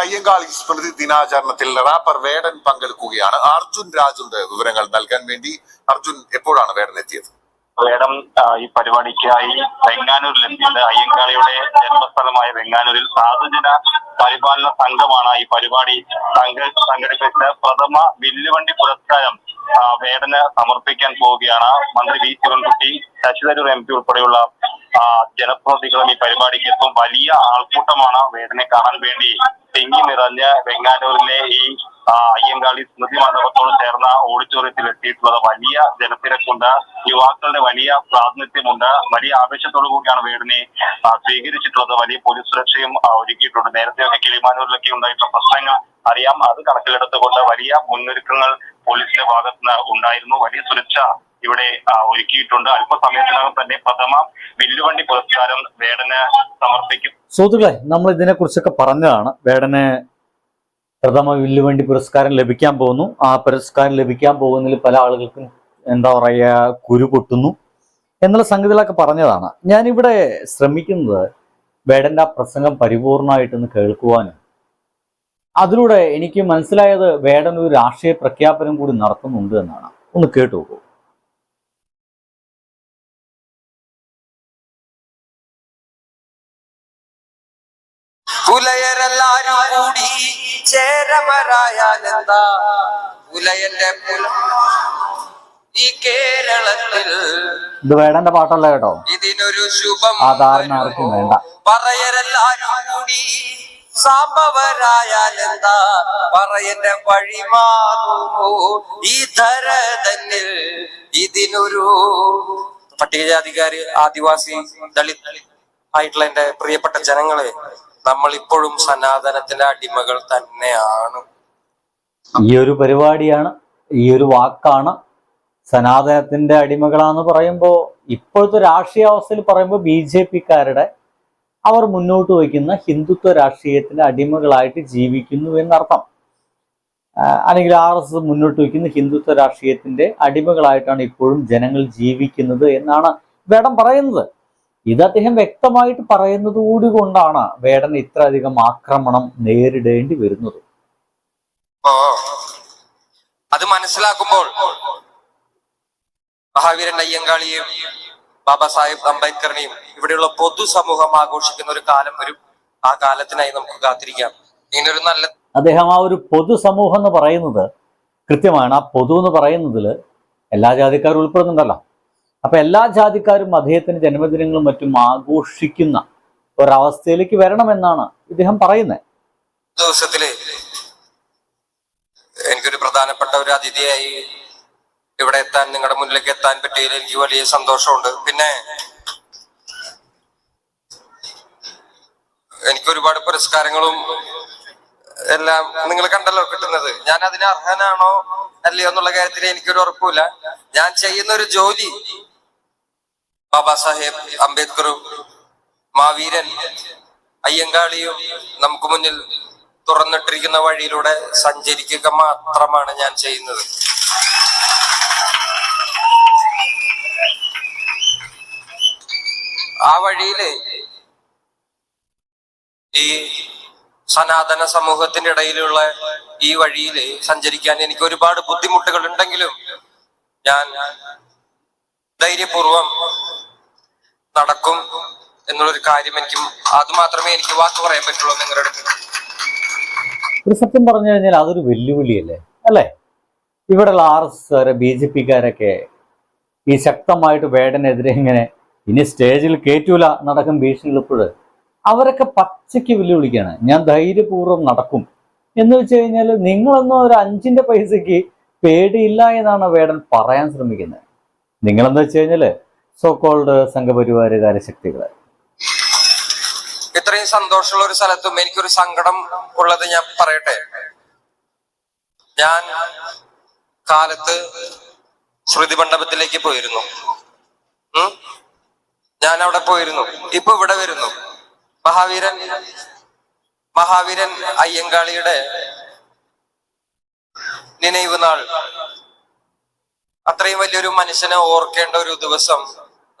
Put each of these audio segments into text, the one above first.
അയ്യങ്കാളി സ്മൃതി ദിനാചരണത്തിൽ റാപ്പർ വേടൻ പങ്കെടുക്കുകയാണ്. അർജുൻ രാജുന്റെ വിവരങ്ങൾ നൽകാൻ വേണ്ടി അർജുൻ എപ്പോഴാണ് വേടൻ എത്തിയത്? വേടം ഈ പരിപാടിക്കായി വെങ്ങാനൂരിൽ വെങ്ങാനൂരിലെത്തിയത് അയ്യങ്കാളിയുടെ ജന്മസ്ഥലമായ വെങ്ങാനൂരിൽ സാധുജന പരിപാലന സംഘമാണ് ഈ പരിപാടി സംഘടിപ്പിച്ച പ്രഥമ വില്ലുവണ്ടി പുരസ്കാരം വേടന് സമർപ്പിക്കാൻ പോവുകയാണ്. മന്ത്രി V. Sivankutty Shashi Tharoor M P ഉൾപ്പെടെയുള്ള ജനപ്രതിനിധികളും ഈ പരിപാടിക്ക് എത്തും. വലിയ ആൾക്കൂട്ടമാണ് വേടനെ കാണാൻ വേണ്ടി തിങ്ങി നിറഞ്ഞ് വെങ്ങാനൂരിലെ ഈ അയ്യങ്കാളി സ്മൃതി മണ്ഡപത്തോട് ചേർന്ന ഓഡിറ്റോറിയത്തിൽ എത്തിയിട്ടുള്ളത് വലിയ ജനത്തിരക്കുണ്ട്. യുവാക്കളുടെ വലിയ പ്രാതിനിധ്യമുണ്ട്. വലിയ ആവേശത്തോടു കൂടിയാണ് വീടിനെ സ്വീകരിച്ചിട്ടുള്ളത്. വലിയ പോലീസ് സുരക്ഷയും ഒരുക്കിയിട്ടുണ്ട്. നേരത്തെയൊക്കെ കിളിമാനൂരിലൊക്കെ ഉണ്ടായിട്ടുള്ള പ്രശ്നങ്ങൾ അറിയാം. അത് കണക്കിലെടുത്തുകൊണ്ട് വലിയ മുന്നൊരുക്കങ്ങൾ പോലീസിന്റെ ഭാഗത്ത് നിന്ന് ഉണ്ടായിരുന്നു. വലിയ സുരക്ഷ ഇവിടെ ഒരുക്കിയിട്ടുണ്ട്. അല്പസമയത്തിനകം തന്നെ പ്രഥമ വില്ലുവണ്ടി പുരസ്കാരം വേടന് സമർപ്പിക്കും. സുഹൃത്തുക്കളെ നമ്മൾ ഇതിനെ കുറിച്ചൊക്കെ പറഞ്ഞതാണ്. വേടന് പ്രഥമ വില്ലുവണ്ടി പുരസ്കാരം ലഭിക്കാൻ പോകുന്നു. ആ പുരസ്കാരം ലഭിക്കാൻ പോകുന്നതിൽ പല ആളുകൾക്കും എന്താ പറയുക കുരു പൊട്ടുന്നു എന്നുള്ള സംഗതികളൊക്കെ പറഞ്ഞതാണ്. ഞാനിവിടെ ശ്രമിക്കുന്നത് വേടന്റെ ആ പ്രസംഗം പരിപൂർണമായിട്ടൊന്ന് കേൾക്കുവാനും അതിലൂടെ എനിക്ക് മനസ്സിലായത് വേടൻ ഒരു രാഷ്ട്രീയ പ്രഖ്യാപനം കൂടി നടത്തുന്നുണ്ട് എന്നാണ്. ഒന്ന് കേട്ടു നോക്കൂ. ചേരമരായാലെന്താ? പുലയന്റെ പുല ഈ കേരളത്തിൽ ഇത് വേടന്റെ പാട്ടല്ല കേട്ടോ. ഇതിനൊരു ശുഭം ആ ധാരണ ആർക്കും വേണ്ട. പറയരെല്ലാരും കൂടി സാമ്പവരായാലെന്താ? പറയന്റെ വഴി മാറുമോ? ഈ ധര തന്നിൽ ഇതിനൊരു പട്ടികജാതിക്കാര് ആദിവാസി ദളിത് ആയിട്ടുള്ള എന്റെ പ്രിയപ്പെട്ട ജനങ്ങളെ നമ്മൾ ഇപ്പോഴും സനാതനത്തിന്റെ അടിമകൾ തന്നെയാണ്. ഈ ഒരു പരിപാടിയാണ് ഈ ഒരു വാക്കാണ് സനാതനത്തിന്റെ അടിമകളാന്ന് പറയുമ്പോൾ ഇപ്പോഴത്തെ രാഷ്ട്രീയ അവസ്ഥയിൽ പറയുമ്പോൾ ബി ജെ പിക്കാരുടെ അവർ മുന്നോട്ട് വയ്ക്കുന്ന ഹിന്ദുത്വ രാഷ്ട്രീയത്തിന്റെ അടിമകളായിട്ട് ജീവിക്കുന്നു എന്നർത്ഥം. അല്ലെങ്കിൽ ആർ എസ് എസ് മുന്നോട്ട് വയ്ക്കുന്ന ഹിന്ദുത്വ രാഷ്ട്രീയത്തിന്റെ അടിമകളായിട്ടാണ് ഇപ്പോഴും ജനങ്ങൾ ജീവിക്കുന്നത് എന്നാണ് വേടം പറയുന്നത്. ഇത് അദ്ദേഹം വ്യക്തമായിട്ട് പറയുന്നത് കൂടി കൊണ്ടാണ് വേടൻ ഇത്ര അധികം ആക്രമണം നേരിടേണ്ടി വരുന്നത്. അത് മനസ്സിലാക്കുമ്പോൾ മഹാവീരൻ അയ്യങ്കാളിയും ബാബാ സാഹിബ് അംബേദ്കറിനെയും ഇവിടെയുള്ള പൊതുസമൂഹം ആഘോഷിക്കുന്ന ഒരു കാലം വരും. ആ കാലത്തിനായി നമുക്ക് കാത്തിരിക്കാം. ഇങ്ങനൊരു നല്ല അദ്ദേഹം ആ ഒരു പൊതുസമൂഹം എന്ന് പറയുന്നത് കൃത്യമാണ്. ആ പൊതു എന്ന് പറയുന്നതിൽ എല്ലാ ജാതിക്കാരും ഉൾപ്പെടുന്നുണ്ടല്ലോ. അപ്പൊ എല്ലാ ജാതിക്കാരും അദ്ദേഹത്തിന്റെ ജന്മദിനങ്ങളും മറ്റും ആഘോഷിക്കുന്ന ഒരവസ്ഥയിലേക്ക് വരണമെന്നാണ് ഇദ്ദേഹം പറയുന്നത്. ദിവസത്തിൽ എനിക്കൊരു പ്രധാനപ്പെട്ട ഒരു അതിഥിയായി ഇവിടെ എത്താൻ നിങ്ങളുടെ മുന്നിലേക്ക് എത്താൻ പറ്റിയതിൽ എനിക്ക് വലിയ സന്തോഷമുണ്ട്. പിന്നെ എനിക്ക് ഒരുപാട് പുരസ്കാരങ്ങളും എല്ലാം നിങ്ങൾ കണ്ടല്ലോ കിട്ടുന്നത്. ഞാൻ അതിന് അർഹനാണോ അല്ലയോ എന്നുള്ള കാര്യത്തിൽ എനിക്കൊരു ഉറപ്പില്ല ഞാൻ ചെയ്യുന്ന ഒരു ജോലി. ബാബാ സാഹേബ് അംബേദ്കറും മാവീരൻ അയ്യങ്കാളിയും നമുക്ക് മുന്നിൽ തുറന്നിട്ടിരിക്കുന്ന വഴിയിലൂടെ സഞ്ചരിക്കുക മാത്രമാണ് ഞാൻ ചെയ്യുന്നത്. ആ വഴിയിൽ ഈ സനാതന സമൂഹത്തിന്റെ ഇടയിലുള്ള ഈ വഴിയിൽ സഞ്ചരിക്കാൻ എനിക്ക് ഒരുപാട് ബുദ്ധിമുട്ടുകൾ ഉണ്ടെങ്കിലും ഞാൻ ധൈര്യപൂർവം നടക്കും എന്നുള്ളൊരു കാര്യം എനിക്ക് അത് മാത്രമേ എനിക്ക് വാക്ക് പറയാൻ പറ്റുള്ളൂ നിങ്ങളുടെ ഒരു സത്യം പറഞ്ഞു കഴിഞ്ഞാൽ അതൊരു വെല്ലുവിളിയല്ലേ? അല്ലേ? ഇവിടെയുള്ള ആർ എസ് കാരെ ബി ജെ പിക്കാരൊക്കെ ഈ ശക്തമായിട്ട് വേടനെതിരെ ഇങ്ങനെ ഇനി സ്റ്റേജിൽ കയറ്റൂല നടക്കും ഭീഷണിയിലിപ്പോൾ അവരൊക്കെ പച്ചയ്ക്ക് വെല്ലുവിളിക്കുകയാണ്. ഞാൻ ധൈര്യപൂർവം നടക്കും. എന്ന് വെച്ച് കഴിഞ്ഞാൽ നിങ്ങളൊന്നും ഒരു അഞ്ചിന്റെ പൈസക്ക് പേടിയില്ല എന്നാണ് വേടൻ പറയാൻ ശ്രമിക്കുന്നത്. നിങ്ങളെന്താ വെച്ച് കഴിഞ്ഞാൽ സോക്കോൾഡ് സംഘപരിവാരകാര ശക്തികൾ. ഇത്രയും സന്തോഷമുള്ള ഒരു സ്ഥലത്തും എനിക്കൊരു സങ്കടം ഉള്ളത് ഞാൻ പറയട്ടെ. ഞാൻ കാലത്ത് ശ്രുതി മണ്ഡപത്തിലേക്ക് പോയിരുന്നു. ഞാൻ അവിടെ പോയിരുന്നു. ഇപ്പൊ ഇവിടെ വരുന്നു. മഹാവീരൻ മഹാവീരൻ അയ്യങ്കാളിയുടെ നിனைവ് നാൾ. അത്രയും വലിയൊരു മനുഷ്യനെ ഓർക്കേണ്ട ഒരു ദിവസം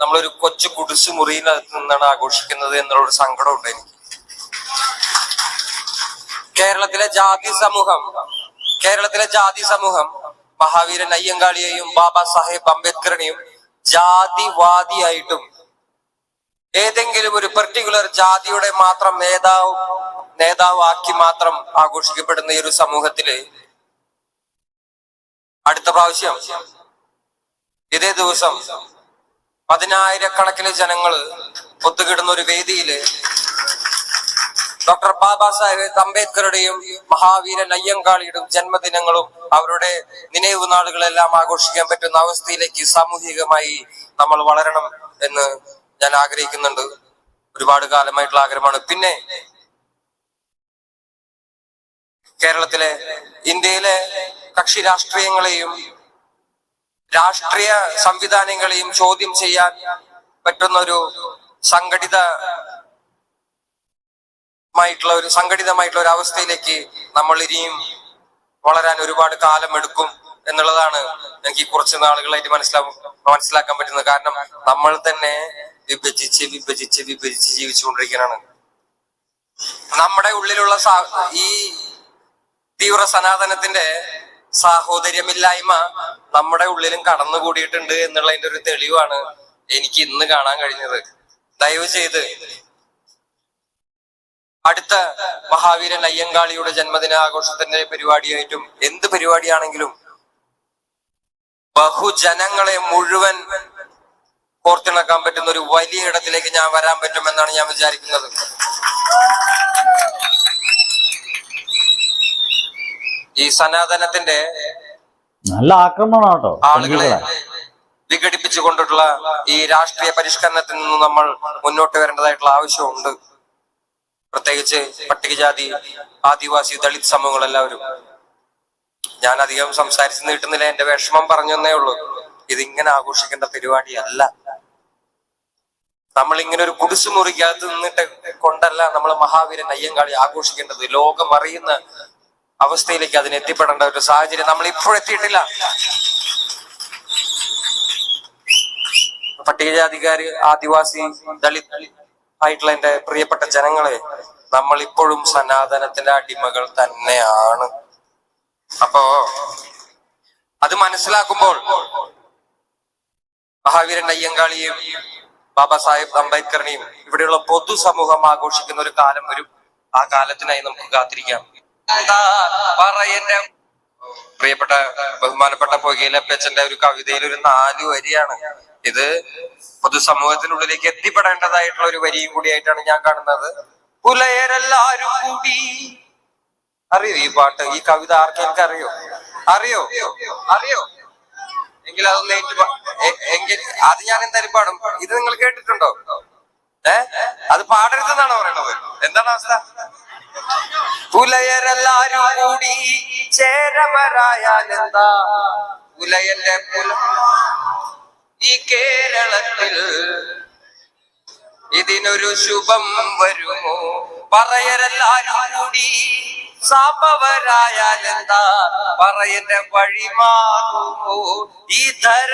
നമ്മളൊരു കൊച്ചു കുടിശു മുറിയിനകത്ത് നിന്നാണ് ആഘോഷിക്കുന്നത് എന്നുള്ളൊരു സങ്കടമുണ്ട് എനിക്ക്. കേരളത്തിലെ ജാതി സമൂഹം കേരളത്തിലെ ജാതി സമൂഹം മഹാവീരൻ അയ്യങ്കാളിയെയും ബാബാ സാഹേബ് അംബേദ്കറിനെയും ജാതിവാദിയായിട്ടും ഏതെങ്കിലും ഒരു പെർട്ടിക്കുലർ ജാതിയുടെ മാത്രം നേതാവ് നേതാവാക്കി മാത്രം ആഘോഷിക്കപ്പെടുന്ന ഈ ഒരു സമൂഹത്തിൽ അടുത്ത പ്രാവശ്യം. ഇതേ ദിവസം പതിനായിരക്കണക്കിന് ജനങ്ങൾ ഒത്തുകിടുന്ന ഒരു വേദിയിൽ ഡോക്ടർ ബാബാ സാഹേബ് അംബേദ്കറുടെയും മഹാവീരൻ അയ്യങ്കാളിയുടെയും ജന്മദിനങ്ങളും അവരുടെ നിனைவு നാളുകളെല്ലാം ആഘോഷിക്കാൻ പറ്റുന്ന അവസ്ഥയിലേക്ക് സാമൂഹികമായി നമ്മൾ വളരണം എന്ന് ഞാൻ ആഗ്രഹിക്കുന്നുണ്ട്. ഒരുപാട് കാലമായിട്ടുള്ള ആഗ്രഹമാണ്. പിന്നെ കേരളത്തിലെ ഇന്ത്യയിലെ കക്ഷി രാഷ്ട്രീയങ്ങളെയും രാഷ്ട്രീയ സംവിധാനങ്ങളെയും ചോദ്യം ചെയ്യാൻ പറ്റുന്ന ഒരു സംഘടിത മായിട്ടുള്ള ഒരു സംഘടിതമായിട്ടുള്ള ഒരു അവസ്ഥയിലേക്ക് നമ്മൾ ഇനിയും വളരാൻ ഒരുപാട് കാലം എടുക്കും എന്നുള്ളതാണ് എനിക്ക് കുറച്ച് നാളുകളായിട്ട് മനസ്സിലാവും മനസ്സിലാക്കാൻ പറ്റുന്നത്. കാരണം നമ്മൾ തന്നെ വിഭജിച്ച് വിഭജിച്ച് വിഭജിച്ച് ജീവിച്ചുകൊണ്ടിരിക്കുകയാണ്. നമ്മുടെ ഉള്ളിലുള്ള ഈ തീവ്ര സനാതനത്തിന്റെ സാഹോദര്യമില്ലായ്മ നമ്മുടെ ഉള്ളിലും കടന്നുകൂടിയിട്ടുണ്ട് എന്നുള്ളതിന്റെ ഒരു തെളിവാണ് എനിക്ക് ഇന്ന് കാണാൻ കഴിഞ്ഞത്. ദയവ് ചെയ്ത് അടുത്ത മഹാവീരൻ അയ്യങ്കാളിയുടെ ജന്മദിന ആഘോഷത്തിന്റെ പരിപാടിയായിട്ടും എന്ത് പരിപാടിയാണെങ്കിലും ബഹുജനങ്ങളെ മുഴുവൻ കോർത്തിണക്കാൻ പറ്റുന്ന ഒരു വലിയ ഇടത്തിലേക്ക് ഞാൻ വരാൻ പറ്റുമെന്നാണ് ഞാൻ വിചാരിക്കുന്നത്. ഈ സനാതനത്തിന്റെ നല്ല ആക്രമണം കേട്ടോ. ആളുകളെ വിഘടിപ്പിച്ചു കൊണ്ടിട്ടുള്ള ഈ രാഷ്ട്രീയ പരിഷ്കരണത്തിൽ നിന്ന് നമ്മൾ മുന്നോട്ട് വരേണ്ടതായിട്ടുള്ള ആവശ്യമുണ്ട്. പ്രത്യേകിച്ച് പട്ടികജാതി ആദിവാസി ദളിത് സമൂഹങ്ങൾ എല്ലാവരും ഞാൻ അധികം സംസാരിച്ച് നീട്ടുന്നില്ല എന്റെ വിഷമം പറഞ്ഞേ ഉള്ളൂ. ഇതിങ്ങനെ ആഘോഷിക്കേണ്ട പരിപാടിയല്ല. നമ്മൾ ഇങ്ങനെ ഒരു കുടിച്ചു മുറിക്കകത്ത് നിന്നിട്ട് കൊണ്ടല്ല നമ്മൾ മഹാവീരൻ അയ്യങ്കാളി ആഘോഷിക്കേണ്ടത്. ലോകം അറിയുന്ന അവസ്ഥയിലേക്ക് അതിന് എത്തിപ്പെടേണ്ട ഒരു സാഹചര്യം നമ്മൾ ഇപ്പോഴെത്തിയിട്ടില്ല പട്ടികജാതിക്കാര് ആദിവാസി ദളിത് ആയിട്ടുള്ള എന്റെ പ്രിയപ്പെട്ട ജനങ്ങളെ നമ്മൾ ഇപ്പോഴും സനാതനത്തിന്റെ അടിമകൾ തന്നെയാണ്. അപ്പോ അത് മനസ്സിലാക്കുമ്പോൾ മഹാവീരൻ അയ്യങ്കാളിയും ബാബാ സാഹിബ് അംബേദ്കറിനെയും ഇവിടെയുള്ള പൊതുസമൂഹം ആഘോഷിക്കുന്ന ഒരു കാലം വരും. ആ കാലത്തിനായി നമുക്ക് കാത്തിരിക്കാം. പറയന്റെ പ്രിയപ്പെട്ട ബഹുമാനപ്പെട്ട പൊകയിലപ്പച്ചന്റെ ഒരു കവിതയിൽ ഒരു നാല് വരിയാണ്. ഇത് പൊതുസമൂഹത്തിനുള്ളിലേക്ക് എത്തിപ്പെടേണ്ടതായിട്ടുള്ള ഒരു വരിയും കൂടിയായിട്ടാണ് ഞാൻ കാണുന്നത്. പുലയരെല്ലാരും കൂടി. അറിയോ ഈ പാട്ട്? ഈ കവിത ആർക്കെങ്കിലും അറിയോ അറിയോ? അറിയോ? എങ്കിൽ അതൊന്ന് ഏറ്റു എങ്കിൽ അത് ഞാൻ എന്തായാലും പാടും. ഇത് നിങ്ങൾ കേട്ടിട്ടുണ്ടോ? ഏ? അത് പാടരുതെന്നാണ് പറയണത്? എന്താണ് അവസ്ഥ? പുലയരെല്ലാരും കൂടി ചേരവരായാൽ പുലയന്റെ പുല ഈ കേരളത്തിൽ ഇതിനൊരു ശുഭം വരുമോ? പറയരെല്ലാരും കൂടി സാപവരായാലെന്താ എന്താ പറയന്റെ വഴി മാറുമോ? ഈ ധര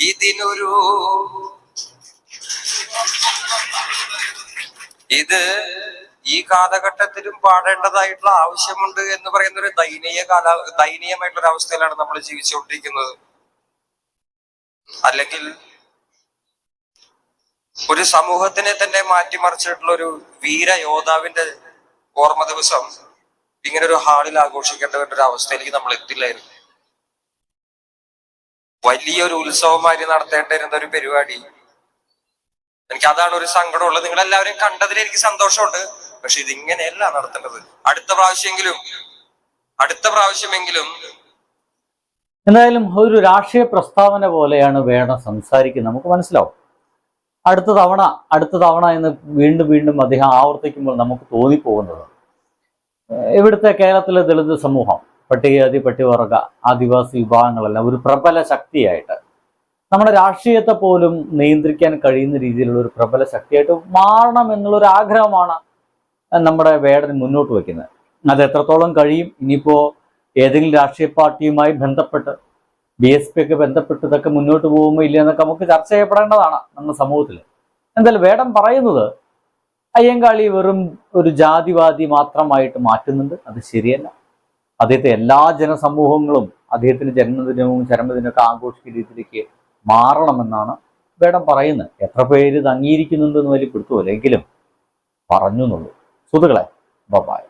ഇതിനൊരു ഇത് ഈ കാലഘട്ടത്തിലും പാടേണ്ടതായിട്ടുള്ള ആവശ്യമുണ്ട് എന്ന് പറയുന്ന ഒരു ദയനീയ കാല ദയനീയമായിട്ടുള്ള ഒരു അവസ്ഥയിലാണ് നമ്മൾ ജീവിച്ചുകൊണ്ടിരിക്കുന്നത്. അല്ലെങ്കിൽ ഒരു സമൂഹത്തിനെ തന്നെ മാറ്റിമറിച്ചിട്ടുള്ള ഒരു വീര യോദ്ധാവിന്റെ ഓർമ്മ ദിവസം ഇങ്ങനെ ഒരു ഹാളിൽ ആഘോഷിക്കേണ്ട ഒരു അവസ്ഥയിലേക്ക് നമ്മൾ എത്തില്ലായിരുന്നു. വലിയൊരു ഉത്സവമായി നടത്തേണ്ടിരുന്ന ഒരു പരിപാടി. എനിക്ക് അതാണ് ഒരു സങ്കടമുള്ളത് നിങ്ങൾ എല്ലാവരും കണ്ടതിൽ എനിക്ക് സന്തോഷമുണ്ട്. പക്ഷെ ഇങ്ങനെയല്ല നടത്തേണ്ടത്. അടുത്ത പ്രാവശ്യമെങ്കിലും അടുത്ത പ്രാവശ്യമെങ്കിലും എന്തായാലും ഒരു രാഷ്ട്രീയ പ്രസ്താവന പോലെയാണ് വേണം സംസാരിക്കുന്നത്. നമുക്ക് മനസ്സിലാവും. അടുത്ത തവണ അടുത്ത തവണ എന്ന് വീണ്ടും വീണ്ടും അദ്ദേഹം ആവർത്തിക്കുമ്പോൾ നമുക്ക് തോന്നിപ്പോകുന്നത്. ഇവിടുത്തെ കേരളത്തിലെ ദളിത് സമൂഹം പട്ടികജാതി പട്ടികവർഗ ആദിവാസി വിഭാഗങ്ങളെല്ലാം ഒരു പ്രബല ശക്തിയായിട്ട് നമ്മുടെ രാഷ്ട്രീയത്തെ പോലും നിയന്ത്രിക്കാൻ കഴിയുന്ന രീതിയിലുള്ള ഒരു പ്രബല ശക്തിയായിട്ട് മാറണം എന്നുള്ളൊരു ആഗ്രഹമാണ് നമ്മുടെ വേടൻ മുന്നോട്ട് വയ്ക്കുന്നത്. അത് എത്രത്തോളം കഴിയും? ഇനിയിപ്പോൾ ഏതെങ്കിലും രാഷ്ട്രീയ പാർട്ടിയുമായി ബന്ധപ്പെട്ട് ബി എസ് പി ഒക്കെ ബന്ധപ്പെട്ട് ഇതൊക്കെ മുന്നോട്ട് പോകുമോ ഇല്ല എന്നൊക്കെ നമുക്ക് ചർച്ച ചെയ്യപ്പെടേണ്ടതാണ് നമ്മുടെ സമൂഹത്തിൽ എന്തായാലും വേടം പറയുന്നത് അയ്യങ്കാളി വെറും ഒരു ജാതിവാദി മാത്രമായിട്ട് മാറ്റുന്നുണ്ട്. അത് ശരിയല്ല. അദ്ദേഹത്തെ എല്ലാ ജനസമൂഹങ്ങളും അദ്ദേഹത്തിന്റെ ജന്മദിനവും ചരമദിനമൊക്കെ ആഘോഷിക്കുന്ന രീതിയിലേക്ക് മാറണമെന്നാണ് വേടം പറയുന്നത്. എത്ര പേര് ഇത് അംഗീകരിക്കുന്നുണ്ടെന്ന് വലിയ പിടുത്തമില്ല. എങ്കിലും പറഞ്ഞു എന്നുള്ളൂ സുഹൃത്തുക്കളെ ബബായ്